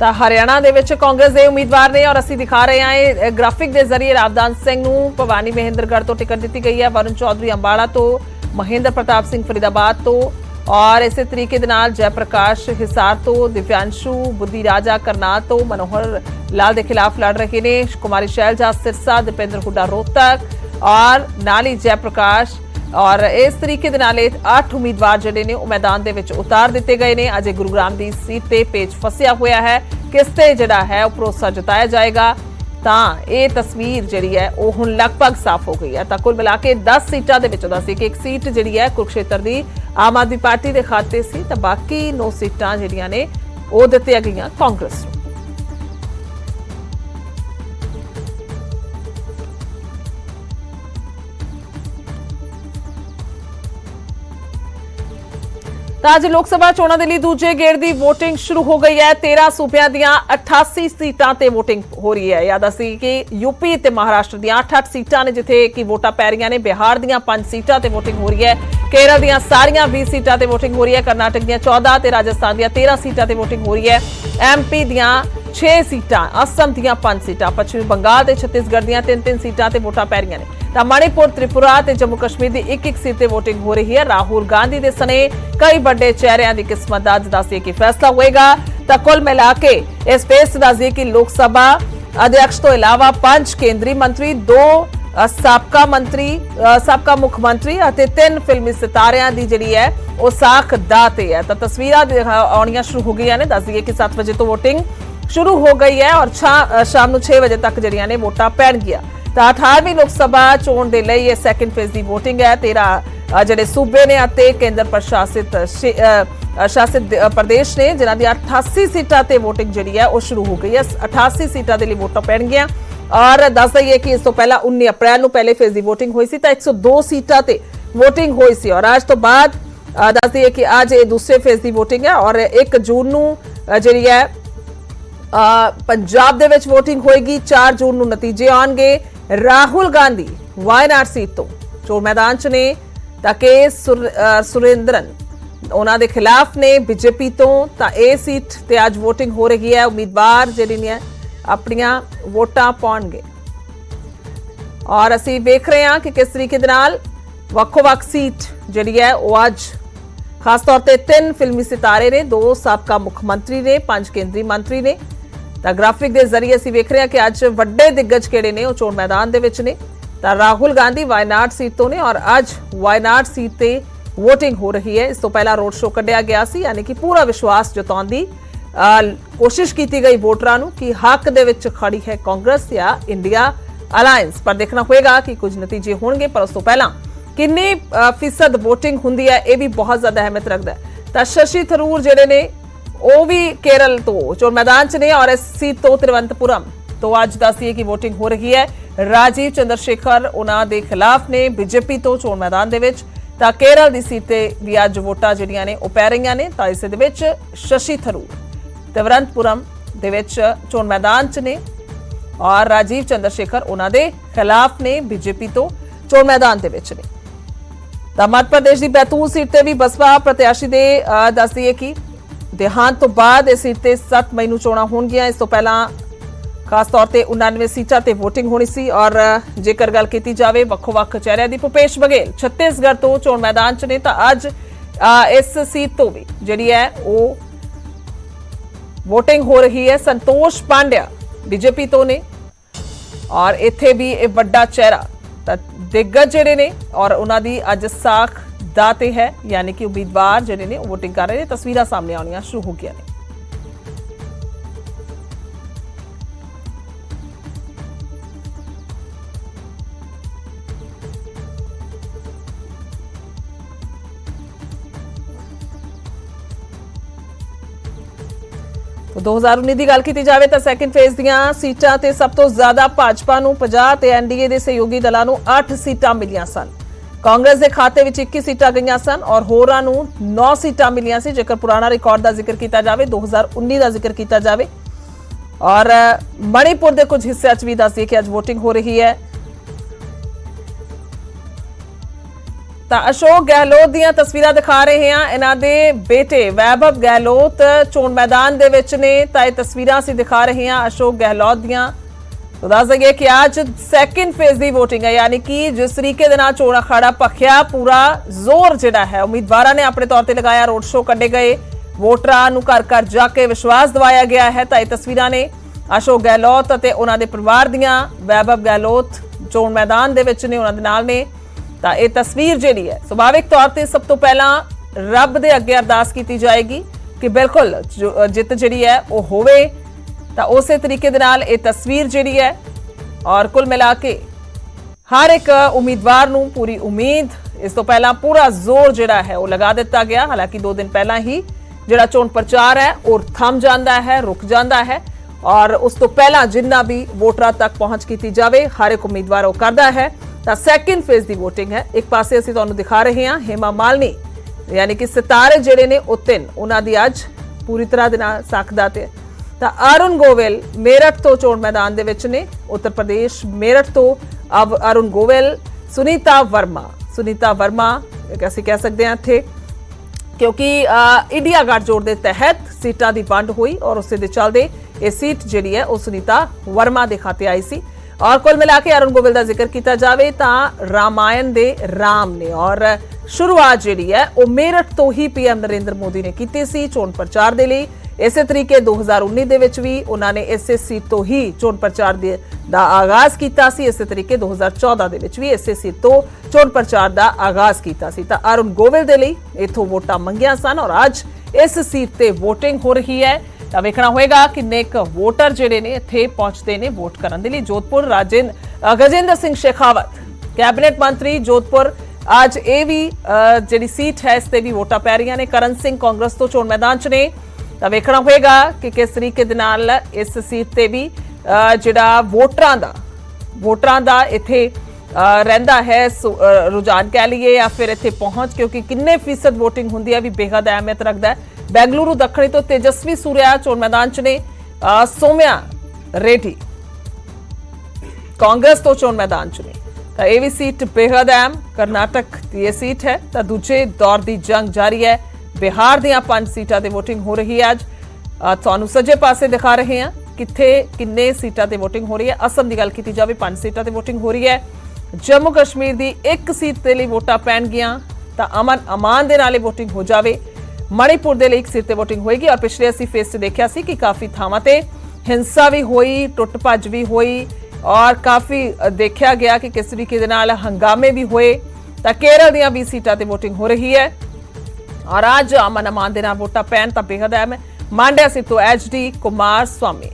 ਤਾਂ ਹਰਿਆਣਾ ਦੇ ਵਿੱਚ ਕਾਂਗਰਸ ਦੇ ਉਮੀਦਵਾਰ ਨੇ ਔਰ ਅਸੀਂ ਦਿਖਾ ਰਹੇ ਹਾਂ ਇਹ ਗ੍ਰਾਫਿਕ ਦੇ ਜ਼ਰੀਏ ਰਾਵਦਾਨ ਸਿੰਘ ਨੂੰ ਭਵਾਨੀ ਮਹਿੰਦਰਗੜ੍ਹ ਤੋਂ ਟਿਕਟ ਦਿੱਤੀ ਗਈ ਹੈ, ਵਰੁਣ ਚੌਧਰੀ ਅੰਬਾਲਾ ਤੋਂ, ਮਹਿੰਦਰ ਪ੍ਰਤਾਪ ਸਿੰਘ ਫਰੀਦਾਬਾਦ ਤੋਂ ਔਰ ਇਸੇ ਤਰੀਕੇ ਦੇ ਨਾਲ ਜੈ ਪ੍ਰਕਾਸ਼ ਹਿਸਾਰ ਤੋਂ, ਦਿਵਿਆਂਸ਼ੂ ਬੁੱਧੀ ਰਾਜਾ ਕਰਨਾਲ ਤੋਂ, ਮਨੋਹਰ ਲਾਲ ਦੇ ਖਿਲਾਫ ਲੜ ਰਹੇ ਨੇ, ਕੁਮਾਰੀ ਸ਼ੈਲਜਾ, ਸਿਰਸਾ, ਦੀਪੇਂਦਰ ਹੁੱਡਾ ਰੋਹਤਕ ਔਰ ਨਾਲ ਹੀ ਜੈ ਪ੍ਰਕਾਸ਼ ਔਰ ਇਸ ਤਰੀਕੇ ਦੇ ਨਾਲ ਇਹ ਅੱਠ ਉਮੀਦਵਾਰ ਜਿਹੜੇ ਨੇ ਉਹ ਮੈਦਾਨ ਦੇ ਵਿੱਚ ਉਤਾਰ ਦਿੱਤੇ ਗਏ ਨੇ। ਅਜੇ ਗੁਰੂਗ੍ਰਾਮ ਦੀ ਸੀਟ ਤੇ ਪੇਚ ਫਸਿਆ ਹੋਇਆ ਹੈ। ਕਿਸ ਤੇ ਜਿਹੜਾ ਹੈ ਉਹ ਭਰੋਸਾ ਜਤਾਇਆ ਜਾਏਗਾ, ਤਾਂ ਇਹ ਤਸਵੀਰ ਜਿਹੜੀ ਹੈ ਉਹ ਹੁਣ ਲਗਭਗ ਸਾਫ਼ ਹੋ ਗਈ ਹੈ। ਤਾਂ ਕੁੱਲ ਮਿਲਾ ਕੇ 10 ਸੀਟਾਂ ਦੇ ਵਿੱਚੋਂ ਦਾ ਕਿ ਇੱਕ ਸੀਟ ਜਿਹੜੀ ਹੈ ਕੁਰਕਸ਼ੇਤਰ ਦੀ ਆਮ ਆਦਮੀ ਪਾਰਟੀ ਦੇ ਖਾਤੇ ਸੀ। ਤਾਂ ਬਾਕੀ 9 ਸੀਟਾਂ ਜਿਹੜੀਆਂ ਨੇ ਉਹ ਦਿੱਤੀਆਂ ਗਈਆਂ ਕਾਂਗਰਸ ਨੂੰ। ਤਾਂ ਅੱਜ ਲੋਕ ਸਭਾ ਚੋਣਾਂ ਦੇ ਲਈ ਦੂਜੇ ਗੇੜ ਦੀ VOTING ਸ਼ੁਰੂ ਹੋ ਗਈ ਹੈ। 13 ਸੂਬਿਆਂ ਦੀਆਂ 88 ਸੀਟਾਂ ਤੇ VOTING ਹੋ ਰਹੀ ਹੈ। ਯਾਦ ਅਸੀਂ ਕਿ ਯੂਪੀ ਤੇ ਮਹਾਰਾਸ਼ਟਰ ਦੀਆਂ 8-8 ਸੀਟਾਂ ਨੇ ਜਿੱਥੇ ਕਿ ਵੋਟਾਂ ਪੈ ਰਹੀਆਂ ਨੇ, ਬਿਹਾਰ ਦੀਆਂ 5 ਸੀਟਾਂ ਤੇ VOTING ਹੋ ਰਹੀ ਹੈ, ਕੇਰਲ ਦੀਆਂ ਸਾਰੀਆਂ 20 ਸੀਟਾਂ ਤੇ VOTING ਹੋ ਰਹੀ ਹੈ, ਕਰਨਾਟਕ ਦੀਆਂ 14 ਤੇ ਰਾਜਸਥਾਨ ਦੀਆਂ 13 ਸੀਟਾਂ ਤੇ VOTING ਹੋ ਰਹੀ ਹੈ MP ਦੀਆਂ 6 ਸੀਟਾਂ, ਅਸਮ ਦੀਆਂ 5 ਸੀਟਾਂ, ਪੱਛਮੀ ਬੰਗਾਲ ਤੇ ਛੱਤੀਸਗੜ੍ਹ ਦੀਆਂ 3-3 ਸੀਟਾਂ ਤੇ ਵੋਟਾਂ ਪੈ ਰਹੀਆਂ ਨੇ। ਤਾਂ ਮਣੀਪੁਰ, ਤ੍ਰਿਪੁਰਾ ਤੇ ਜੰਮੂ ਕਸ਼ਮੀਰ ਦੀ ਇੱਕ ਇੱਕ ਸੀਟ ਤੇ VOTING ਹੋ ਰਹੀ ਹੈ। ਰਾਹੁਲ ਗਾਂਧੀ ਦੇ ਸਣੇ ਕਈ ਵੱਡੇ ਚਿਹਰਿਆਂ ਦੀ ਕਿਸਮਤ ਦਾ ਅੱਜ ਕਿ ਫੈਸਲਾ ਹੋਏਗਾ। ਤਾਂ ਕੁੱਲ ਮਿਲਾ ਕੇ ਇਸ ਫੇਸ ਦੱਸਿਏ ਕਿ ਲੋਕ ਸਭਾ ਅਧਿਕਸ਼ ਤੋਂ ਇਲਾਵਾ ਪੰਜ ਕੇਂਦਰੀ ਮੰਤਰੀ, ਦੋ ਸਾਬਕਾ ਮੰਤਰੀ ਸਾਬਕਾ ਮੁੱਖ ਮੰਤਰੀ ਅਤੇ ਤਿੰਨ ਫਿਲਮੀ ਸਿਤਾਰਿਆਂ ਦੀ ਜਿਹੜੀ ਹੈ, ਉਹ ਸਾਖ ਦਾ ਤੇ ਹੈ। ਤਾਂ ਤਸਵੀਰਾਂ ਆਉਣੀਆਂ ਸ਼ੁਰੂ ਹੋ ਗਈਆਂ ਨੇ। ਦੱਸ ਦਈਏ ਕਿ 7 ਵਜੇ ਤੋਂ VOTING ਸ਼ੁਰੂ ਹੋ ਗਈ ਹੈ ਔਰ ਛਾ- ਅ, ਸ਼ਾਮ ਨੂੰ 6 ਵਜੇ ਤੱਕ ਜਿਹੜੀਆਂ ਨੇ ਵੋਟਾਂ ਪੈਣਗੀਆਂ ਤਾਂ 18ਵੀਂ ਲੋਕ ਸਭਾ ਚੋਣ ਦੇ ਲਈ ਇਹ ਸੈਕੰਡ ਫੇਜ਼ ਦੀ VOTING ਹੈ 13 ਅ, ਜਿਹੜੇ ਸੂਬੇ ਨੇ ਅਤੇ ਕੇਂਦਰ ਪ੍ਰਸ਼ਾਸਿਤ ਸ਼ੇ- ਅ, ਅ, ਸ਼ਾਸਿਤ ਦ- ਅ, ਪ੍ਰਦੇਸ਼ ਨੇ ਜਿਨ੍ਹਾਂ ਦੀ 88 ਸੀਟਾਂ ਤੇ VOTING ਜਿਹੜੀ ਹੈ ਉਹ ਸ਼ੁਰੂ ਹੋ ਗਈ ਹੈ 88 ਸੀਟਾਂ ਦੇ ਲਈ ਵੋਟਾਂ ਪੈਣਗੀਆਂ ਔਰ ਦੱਸ ਦਈਏ ਕਿ ਇਸ ਤੋਂ ਪਹਿਲਾਂ 19 ਅਪ੍ਰੈਲ ਨੂੰ ਪਹਿਲੇ ਫੇਜ਼ ਦੀ VOTING ਹੋਈ ਸੀ ਤਾਂ 102 ਸੀਟਾਂ ਤੇ VOTING ਹੋਈ ਸੀ ਔਰ ਅੱਜ ਤੋਂ ਬਾਅਦ ਅ, ਦੱਸ ਦਈਏ ਕਿ ਅੱਜ ਇਹ ਦੂਸਰੇ ਫੇਜ਼ ਦੀ VOTING ਹੈ ਔਰ 1 ਜੂਨ ਨੂੰ ਅ, ਜਿਹੜੀ ਹੈ ਅ, ਪੰਜਾਬ ਦੇ ਵਿੱਚ VOTING ਹੋਏਗੀ 4 ਜੂਨ ਨੂੰ ਨਤੀਜੇ ਆਉਣਗੇ। ਰਾਹੁਲ ਗਾਂਧੀ ਵਾਇਨਾਡ ਸੀਟ ਤੋਂ ਚੋਣ ਮੈਦਾਨ 'ਚ ਨੇ ਤਾਂ ਕਿ ਸੁਰ- ਅ, ਉਹਨਾਂ ਦੇ ਖਿਲਾਫ ਨੇ ਬੀਜੇਪੀ ਤੋਂ ਤਾਂ ਇਹ ਸੀਟ ਤੇ ਅੱਜ VOTING ਹੋ ਰਹੀ ਹੈ। ਉਮੀਦਵਾਰ ਜਿਹੜੇ ਨੇ ਆਪਣੀਆਂ ਵੋਟਾਂ ਪਾਉਣਗੇ। ਔਰ ਅਸੀਂ ਵੇਖ ਰਹੇ ਹਾਂ ਕਿ ਕਿਸ ਤਰੀਕੇ ਦੇ ਨਾਲ ਵੱਖੋ-ਵੱਖ ਸੀਟ ਜਿਹੜੀ ਹੈ ਉਹ ਅੱਜ ਖਾਸ ਤੌਰ ਤੇ ਤਿੰਨ ਫਿਲਮੀ ਸਿਤਾਰੇ ਨੇ ਦੋ ਸਾਬਕਾ ਮੁੱਖ ਮੰਤਰੀ ਨੇ ਪੰਜ ਕੇਂਦਰੀ ਮੰਤਰੀ ਨੇ। ਤਾਂ ਗ੍ਰਾਫਿਕ ਦੇ ਜ਼ਰੀਏ ਅਸੀਂ ਵੇਖ ਰਹੇ ਹਾਂ ਕਿ ਅੱਜ ਵੱਡੇ ਦਿੱਗਜ ਕਿਹੜੇ ਨੇ ਉਹ ਚੋਣ ਮੈਦਾਨ ਦੇ ਵਿੱਚ ਨੇ ਤਾਂ ਰਾਹੁਲ ਗਾਂਧੀ ਵਾਇਨਾਡ ਸੀਟ ਤੋਂ ਨੇ ਔਰ ਅੱਜ ਵਾਇਨਾਡ ਸੀਟ ਤੇ VOTING ਹੋ ਰਹੀ ਹੈ ਇਸ ਤੋਂ ਪਹਿਲਾਂ ਰੋਡ ਸ਼ੋਅ ਕੱਢਿਆ ਗਿਆ ਸੀ ਯਾਨੀ ਕਿ ਪੂਰਾ ਵਿਸ਼ਵਾਸ ਜਤਾਉਣ ਦੀ ਅਹ, ਕੋਸ਼ਿਸ਼ ਕੀਤੀ ਗਈ ਵੋਟਰਾਂ ਨੂੰ ਕਿ ਹੱਕ ਦੇ ਵਿੱਚ ਖੜੀ ਹੈ ਕਾਂਗਰਸ ਜਾਂ ਇੰਡੀਆ ਅਲਾਈਅੰਸ ਪਰ ਦੇਖਣਾ ਹੋਏਗਾ ਕਿ ਕੁਝ ਨਤੀਜੇ ਹੋਣਗੇ ਪਰ ਉਸ ਤੋਂ ਪਹਿਲਾਂ ਕਿੰਨੀ ਅ, ਫੀਸਦ VOTING ਹੁੰਦੀ ਹੈ ਇਹ ਵੀ ਬਹੁਤ ਜ਼ਿਆਦਾ ਅਹਿਮੀਅਤ ਰੱਖਦਾ ਹੈ ਤਾਂ ਸ਼ਸ਼ੀ ਥਰੂਰ ਜਿਹੜੇ ਨੇ ਉਹ ਵੀ ਕੇਰਲ ਤੋਂ, ਚੋਣ ਮੈਦਾਨ 'ਚ ਨੇ ਔਰ ਇਸ ਸੀਟ ਤੋਂ ਤਿਰਵੰਤਪੁਰਮ ਤੋਂ। ਅੱਜ ਦੱਸੀਏ ਕਿ VOTING ਹੋ ਰਹੀ ਹੈ। ਰਾਜੀਵ ਚੰਦਰਸ਼ੇਖਰ ਉਹਨਾਂ ਦੇ ਖਿਲਾਫ ਨੇ ਬੀਜੇਪੀ ਤੋਂ ਚੋਣ ਮੈਦਾਨ ਦੇ ਵਿੱਚ। ਤਾਂ ਕੇਰਲ ਦੀ ਸੀਟ ਤੇ ਵੀ ਅੱਜ ਵੋਟਾਂ ਜਿਹੜੀਆਂ ਨੇ ਉਹ ਪੈ ਰਹੀਆਂ ਨੇ, ਤਾਂ ਇਸ ਦੇ ਵਿੱਚ ਸ਼ਸ਼ੀ ਥਰੂਰ ਤਿਰਵੰਤਪੁਰਮ ਦੇ ਵਿੱਚ ਚੋਣ ਮੈਦਾਨ 'ਚ ਨੇ। ਔਰ ਰਾਜੀਵ ਚੰਦਰਸ਼ੇਖਰ ਉਹਨਾਂ ਦੇ ਖਿਲਾਫ ਨੇ ਬੀਜੇਪੀ ਤੋਂ ਚੋਣ ਮੈਦਾਨ ਦੇ ਵਿੱਚ ਨੇ। ਤਾਂ ਮੱਧ ਪ੍ਰਦੇਸ਼ ਦੀ ਬੈਤੂਲ ਸੀਟ ਤੇ ਵੀ ਬਸਪਾ ਪ੍ਰਤਿਆਸ਼ੀ ਦੇ ਦੱਸਦੀਏ ਕਿ ਦੇਹਾਂਤ ਤੋਂ ਬਾਅਦ ਇਸ ਸੀਟ ਤੇ 7 ਮਈ ਨੂੰ ਚੋਣਾਂ ਹੋਣਗੀਆਂ। ਇਸ ਤੋਂ ਪਹਿਲਾਂ ਖਾਸ ਤੌਰ ਤੇ 99 ਸੀਟਾਂ ਤੇ VOTING ਹੋਣੀ ਸੀ ਔਰ ਜੇਕਰ ਗੱਲ ਕੀਤੀ ਜਾਵੇ ਵੱਖੋ-ਵੱਖ ਚਿਹਰਿਆਂ ਦੀ, ਭੁਪੇਸ਼ ਬਘੇਲ ਛੱਤੀਸਗੜ੍ਹ ਤੋਂ ਚੋਣ ਮੈਦਾਨ 'ਚ ਨੇ ਤਾਂ ਅੱਜ ਇਸ ਸੀਟ ਤੋਂ ਵੀ ਜਿਹੜੀ ਹੈ ਉਹ VOTING ਹੋ ਰਹੀ ਹੈ। ਸੰਤੋਸ਼ ਪਾਂਡਿਆ ਬੀਜੇਪੀ ਤੋਂ ਨੇ ਔਰ ਇੱਥੇ ਵੀ ਇਹ ਵੱਡਾ ਚਿਹਰਾ ਤਾਂ ਦਿੱਗਜ ਜਿਹੜੇ ਨੇ ਔਰ ਉਹਨਾਂ ਦੀ ਅੱਜ ਸਾਖ ਦਾ ਤੇ ਹੈ, ਯਾਨੀ ਕਿ ਉਮੀਦਵਾਰ ਜਿਹੜੇ ਨੇ ਉਹ VOTING ਕਰ ਰਹੇ ਨੇ, ਤਸਵੀਰਾਂ ਸਾਹਮਣੇ ਆਉਣੀਆਂ ਸ਼ੁਰੂ ਹੋ ਗਈਆਂ ਨੇ। ਤਾਂ 2019 ਦੀ ਗੱਲ ਕੀਤੀ ਜਾਵੇ ਤਾਂ ਸੈਕੰਡ ਫੇਜ਼ ਦੀਆਂ ਸੀਟਾਂ ਤੇ ਸਭ ਤੋਂ ਜ਼ਿਆਦਾ ਭਾਜਪਾ ਨੂੰ 50 ਤੇ ਐਨਡੀਏ ਦੇ ਸਹਿਯੋਗੀ ਦਲਾਂ ਨੂੰ 8 ਸੀਟਾਂ ਮਿਲੀਆਂ ਸਨ। ਕਾਂਗਰਸ ਦੇ ਖਾਤੇ ਵਿੱਚ 21 ਸੀਟਾਂ ਗਈਆਂ ਸਨ ਔਰ ਹੋਰਾਂ ਨੂੰ 9 ਸੀਟਾਂ ਮਿਲੀਆਂ ਸੀ। ਜੇਕਰ ਪੁਰਾਣਾ ਰਿਕਾਰਡ ਦਾ ਜ਼ਿਕਰ ਕੀਤਾ ਜਾਵੇ 2019 ਦਾ ਜ਼ਿਕਰ ਕੀਤਾ ਜਾਵੇ। ਔਰ, ਮਣੀਪੁਰ ਦੇ ਕੁਝ ਹਿੱਸਿਆਂ 'ਚ ਵੀ ਦੱਸਦੀ ਕਿ ਅੱਜ VOTING ਹੋ ਰਹੀ ਹੈ। ਤਾਂ ਅਸ਼ੋਕ ਗਹਿਲੋਤ ਦੀਆਂ ਤਸਵੀਰਾਂ ਦਿਖਾ ਰਹੇ ਹਾਂ। ਇਹਨਾਂ ਦੇ ਬੇਟੇ ਵੈਭਵ ਗਹਿਲੋਤ ਚੋਣ ਮੈਦਾਨ ਦੇ ਵਿੱਚ ਨੇ। ਤਾਂ ਇਹ ਤਸਵੀਰਾਂ ਅਸੀਂ ਦਿਖਾ ਰਹੇ ਹਾਂ ਅਸ਼ੋਕ ਗਹਿਲੋਤ ਦੀਆਂ। ਤਾਂ ਦੱਸ ਦਈਏ ਕਿ ਅੱਜ ਸੈਕਿੰਡ ਫੇਜ਼ ਦੀ VOTING ਹੈ, ਯਾਨੀ ਕਿ ਜਿਸ ਤਰੀਕੇ ਦੇ ਨਾਲ ਚੋਣ ਅਖਾੜਾ ਭਖਿਆ, ਪੂਰਾ ਜ਼ੋਰ ਜਿਹੜਾ ਹੈ, ਉਮੀਦਵਾਰਾਂ ਨੇ ਆਪਣੇ ਤੌਰ ਤੇ ਲਗਾਇਆ ਰੋਡ ਸ਼ੋਅ ਕੱਢੇ ਗਏ। ਵੋਟਰਾਂ ਨੂੰ ਘਰ ਘਰ ਜਾ ਕੇ ਵਿਸ਼ਵਾਸ ਦਿਵਾਇਆ ਗਿਆ ਹੈ, ਤਾਂ ਇਹ ਤਸਵੀਰਾਂ ਨੇ ਅਸ਼ੋਕ ਗਹਿਲੋਤ ਅਤੇ ਉਹਨਾਂ ਦੇ ਪਰਿਵਾਰ ਦੀਆਂ, ਵੈਭਵ ਗਹਿਲੋਤ ਚੋਣ ਮੈਦਾਨ ਦੇ ਵਿੱਚ ਨੇ, ਉਹਨਾਂ ਦੇ ਨਾਲ ਨੇ। ਤਾਂ ਇਹ ਤਸਵੀਰ ਜਿਹੜੀ ਹੈ, ਸੁਭਾਵਿਕ ਤੌਰ ਤੇ ਸਭ ਤੋਂ ਪਹਿਲਾਂ ਰੱਬ ਦੇ ਅੱਗੇ ਅਰਦਾਸ ਕੀਤੀ ਜਾਏਗੀ ਕਿ ਬਿਲਕੁਲ ਜਿੱਤ ਜਿਹੜੀ ਹੈ, ਉਹ ਹੋਵੇ। ਤਾਂ ਉਸੇ ਤਰੀਕੇ ਦੇ ਨਾਲ ਇਹ ਤਸਵੀਰ ਜਿਹੜੀ ਹੈ ਔਰ ਕੁੱਲ ਮਿਲਾ ਕੇ ਹਰ ਇੱਕ ਉਮੀਦਵਾਰ ਨੂੰ ਪੂਰੀ ਉਮੀਦ, ਇਸ ਤੋਂ ਪਹਿਲਾਂ ਪੂਰਾ ਜ਼ੋਰ ਜਿਹੜਾ ਹੈ ਉਹ ਲਗਾ ਦਿੱਤਾ ਗਿਆ। ਹਾਲਾਂਕਿ 2 ਦਿਨ ਪਹਿਲਾਂ ਹੀ ਜਿਹੜਾ ਚੋਣ ਪ੍ਰਚਾਰ ਹੈ, ਉਹ ਥੰਮ ਜਾਂਦਾ ਹੈ, ਰੁਕ ਜਾਂਦਾ ਹੈ ਔਰ ਉਸ ਤੋਂ ਪਹਿਲਾਂ ਜਿੰਨਾ ਵੀ ਵੋਟਰਾਂ ਤੱਕ ਪਹੁੰਚ ਕੀਤੀ ਜਾਵੇ, ਹਰ ਇੱਕ ਉਮੀਦਵਾਰ ਉਹ ਕਰਦਾ ਹੈ। ਤਾਂ ਸੈਕਿੰਡ ਫੇਜ਼ ਦੀ VOTING ਹੈ। ਇੱਕ ਪਾਸੇ ਅਸੀਂ ਤੁਹਾਨੂੰ ਦਿਖਾ ਰਹੇ ਹਾਂ ਹੇਮਾ ਮਾਲਨੀ, ਯਾਨੀ ਕਿ ਸਿਤਾਰੇ ਜਿਹੜੇ ਨੇ ਉਹ ਤਿੰਨ, ਉਹਨਾਂ ਦੀ ਅੱਜ ਪੂਰੀ ਤਰ੍ਹਾਂ ਦੇ ਨਾਲ ਸਾਖਦਾ ਤੇ ਤਾਂ ਅਰੁਣ ਗੋਵਲ ਮੇਰਠ ਤੋਂ ਚੋਣ ਮੈਦਾਨ ਦੇ ਵਿੱਚ ਨੇ। ਉੱਤਰ ਪ੍ਰਦੇਸ਼ ਮੇਰਠ ਤੋਂ ਅਬ ਅਰੁਣ ਗੋਵਲ, ਸੁਨੀਤਾ ਵਰਮਾ। ਸੁਨੀਤਾ ਵਰਮਾ ਅਸੀਂ ਕਹਿ ਸਕਦੇ ਹਾਂ ਇੱਥੇ, ਕਿਉਂਕਿ ਇੰਡੀਆ ਗੱਠਜੋੜ ਦੇ ਤਹਿਤ ਸੀਟਾਂ ਦੀ ਵੰਡ ਹੋਈ ਔਰ ਉਸੇ ਦੇ ਚੱਲਦੇ ਇਹ ਸੀਟ ਜਿਹੜੀ ਹੈ ਉਹ ਸੁਨੀਤਾ ਵਰਮਾ ਦੇ ਖਾਤੇ ਆਈ ਸੀ। ਔਰ ਕੁੱਲ ਮਿਲਾ ਕੇ ਅਰੁਣ ਗੋਬਿਲ ਦਾ ਜ਼ਿਕਰ ਕੀਤਾ ਜਾਵੇ ਤਾਂ ਰਾਮਾਇਣ ਦੇ ਰਾਮ ਨੇ ਔਰ ਸ਼ੁਰੂਆਤ ਜਿਹੜੀ ਹੈ ਉਹ ਮੇਰਠ ਤੋਂ ਹੀ ਪੀਐਮ ਨਰਿੰਦਰ ਮੋਦੀ ਨੇ ਕੀਤੀ ਸੀ ਚੋਣ ਪ੍ਰਚਾਰ ਦੇ ਲਈ। ਇਸੇ ਤਰੀਕੇ 2019 ਦੇ ਵਿੱਚ ਵੀ ਉਹਨਾਂ ਨੇ ਇਸੇ ਸੀਟ ਤੋਂ ਹੀ ਚੋਣ ਪ੍ਰਚਾਰ ਦੇ ਦਾ ਆਗਾਜ਼ ਕੀਤਾ ਸੀ। ਇਸੇ ਤਰੀਕੇ 2014 ਦੇ ਵਿੱਚ ਵੀ ਇਸੇ ਸੀਟ ਤੋਂ ਚੋਣ ਪ੍ਰਚਾਰ ਦਾ ਆਗਾਜ਼ ਕੀਤਾ ਸੀ। ਤਾਂ ਅਰੁਣ ਗੋਬਿਲ ਦੇ ਲਈ ਇਥੋਂ ਵੋਟਾਂ ਮੰਗੀਆਂ ਸਨ ਔਰ ਅੱਜ ਇਸ ਸੀਟ ਤੇ VOTING ਹੋ ਰਹੀ ਹੈ। ਤਾਂ ਵੇਖਣਾ ਹੋਏਗਾ ਕਿੰਨੇ ਕੁ ਵੋਟਰ ਜਿਹੜੇ ਨੇ ਇੱਥੇ ਪਹੁੰਚਦੇ ਨੇ ਵੋਟ ਕਰਨ ਦੇ ਲਈ। ਜੋਧਪੁਰ ਰਾਜਿੰਦ ਗਜੇਂਦਰ ਸਿੰਘ ਸ਼ੇਖਾਵਤ, ਕੈਬਨਿਟ ਮੰਤਰੀ ਜੋਧਪੁਰ, ਅੱਜ ਇਹ ਵੀ ਜਿਹੜੀ ਸੀਟ ਹੈ, ਇਸ ਤੇ ਵੀ ਵੋਟਾਂ ਪੈ ਰਹੀਆਂ ਨੇ। ਕਰਨ ਸਿੰਘ ਕਾਂਗਰਸ ਤੋਂ ਚੋਣ ਮੈਦਾਨ 'ਚ ਨੇ। ਤਾਂ ਵੇਖਣਾ ਹੋਏਗਾ ਕਿ ਕਿਸ ਤਰੀਕੇ ਦੇ ਨਾਲ ਇਸ ਸੀਟ ਤੇ ਵੀ ਜਿਹੜਾ ਵੋਟਰਾਂ ਦਾ ਵੋਟਰਾਂ ਦਾ ਇੱਥੇ ਰਹਿੰਦਾ ਹੈ ਸੋ, ਰੁਝਾਨ ਕਹਿ ਲਈਏ ਜਾਂ ਫਿਰ ਇੱਥੇ ਪਹੁੰਚ ਕਿਉਂਕਿ ਕਿੰਨੇ ਫੀਸਦ VOTING ਹੁੰਦੀ ਹੈ ਵੀ ਬੇਹੱਦ ਅਹਿਮੀਅਤ ਰੱਖਦਾ ਹੈ। ਬੈਂਗਲੁਰੂ ਦੱਖਣੀ ਤੋਂ ਤੇਜਸਵੀ ਸੂਰਿਆ ਚੋਣ ਮੈਦਾਨ 'ਚ ਨੇ ਸੋਮਿਆ ਰੇਡੀ ਕਾਂਗਰਸ ਤੋਂ ਚੋਣ ਮੈਦਾਨ 'ਚ ਨੇ। ਤਾਂ ਇਹ ਵੀ ਸੀਟ ਬੇਹੱਦ ਅਹਿਮ ਕਰਨਾਟਕ ਦੀ ਇਹ ਸੀਟ ਹੈ ਤਾਂ ਦੂਜੇ ਦੌਰ ਦੀ ਜੰਗ ਜਾਰੀ ਹੈ। ਬਿਹਾਰ ਦੀਆਂ ਪੰਜ ਸੀਟਾਂ ਤੇ VOTING ਹੋ ਰਹੀ ਹੈ ਅੱਜ। ਤੁਹਾਨੂੰ ਸੱਜੇ ਪਾਸੇ ਦਿਖਾ ਰਹੇ ਹਾਂ ਕਿੱਥੇ, ਕਿੰਨੇ ਸੀਟਾਂ ਤੇ VOTING ਹੋ ਰਹੀ ਹੈ। ਅਸਮ ਦੀ ਗੱਲ ਕੀਤੀ ਜਾਵੇ, ਪੰਜ ਸੀਟਾਂ ਤੇ VOTING ਹੋ ਰਹੀ ਹੈ। ਜੰਮੂ ਕਸ਼ਮੀਰ ਦੀ ਇੱਕ ਸੀਟ ਦੇ ਲਈ ਵੋਟਾਂ ਪੈਣਗੀਆਂ ਤਾਂ ਅਮਨ ਅਮਾਨ ਦੇ ਨਾਲੇ VOTING ਹੋ ਜਾਵੇ। ਮਣੀਪੁਰ ਦੇ ਲਈ ਇੱਕ ਸੀਟ ਤੇ VOTING ਹੋਏਗੀ ਔਰ ਪਿਛਲੇ ਅਸੀਂ ਫੇਸ 'ਚ ਦੇਖਿਆ ਸੀ ਕਿ ਕਾਫੀ ਥਾਵਾਂ ਤੇ ਹਿੰਸਾ ਵੀ ਹੋਈ ਟੁੱਟ ਭੱਜ ਵੀ ਹੋਈ ਔਰ ਕਾਫੀ ਦੇਖਿਆ ਗਿਆ ਕਿ ਕਿਸ ਤਰੀਕੇ ਦੇ ਨਾਲ ਹੰਗਾਮੇ ਵੀ ਹੋਏ। ਤਾਂ ਕੇਰਲ ਦੀਆਂ 20 ਸੀਟਾਂ ਤੇ VOTING ਹੋ ਰਹੀ ਹੈ। ਔਰ ਅੱਜ ਅਮਨ ਅਮਾਨ ਦੇ ਨਾਲ ਵੋਟਾਂ ਪੈਣ ਤਾਂ ਬੇਹੱਦ ਅਹਿਮ ਹੈ। ਮਾਂਡਿਆ ਸੀਟ ਤੋਂ ਐਚਡੀ ਕੁਮਾਰ ਸਵਾਮੀ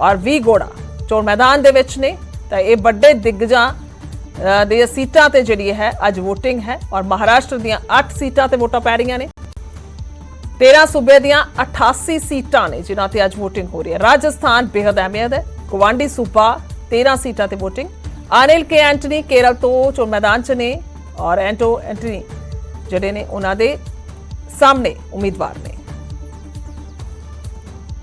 ਔਰ ਵੀ ਗੋੜਾ ਚੋਣ ਮੈਦਾਨ ਦੇ ਵਿੱਚ ਨੇ। ਤਾਂ ਇਹ ਵੱਡੇ ਦਿੱਗਜਾਂ ਅ, ਦੀਆਂ ਸੀਟਾਂ ਤੇ ਜਿਹੜੀ ਹੈ ਅੱਜ VOTING ਹੈ ਔਰ ਮਹਾਰਾਸ਼ਟਰ ਦੀਆਂ 8 ਸੀਟਾਂ ਤੇ ਵੋਟਾਂ ਪੈ ਰਹੀਆਂ ਨੇ। 13 ਸੂਬੇ ਦੀਆਂ 88 ਸੀਟਾਂ ਨੇ ਜਿਨ੍ਹਾਂ ਤੇ ਅੱਜ VOTING ਹੋ ਰਹੀ ਹੈ। ਰਾਜਸਥਾਨ ਬੇਹੱਦ ਅਹਿਮੀਅਤ ਹੈ। ਗਵਾਂਡੀ ਸੂਬਾ 13 ਸੀਟਾਂ ਤੇ VOTING ਅਨਿਲ ਕੇ ਐਂਟਨੀ ਕੇਰਲ ਤੋਂ ਚੋਣ ਮੈਦਾਨ 'ਚ ਨੇ ਔਰ ਐਂਟੋ ਐਂਟਨੀ ਜਿਹੜੇ ਨੇ ਉਹਨਾਂ ਦੇ ਸਾਹਮਣੇ ਉਮੀਦਵਾਰ ਨੇ।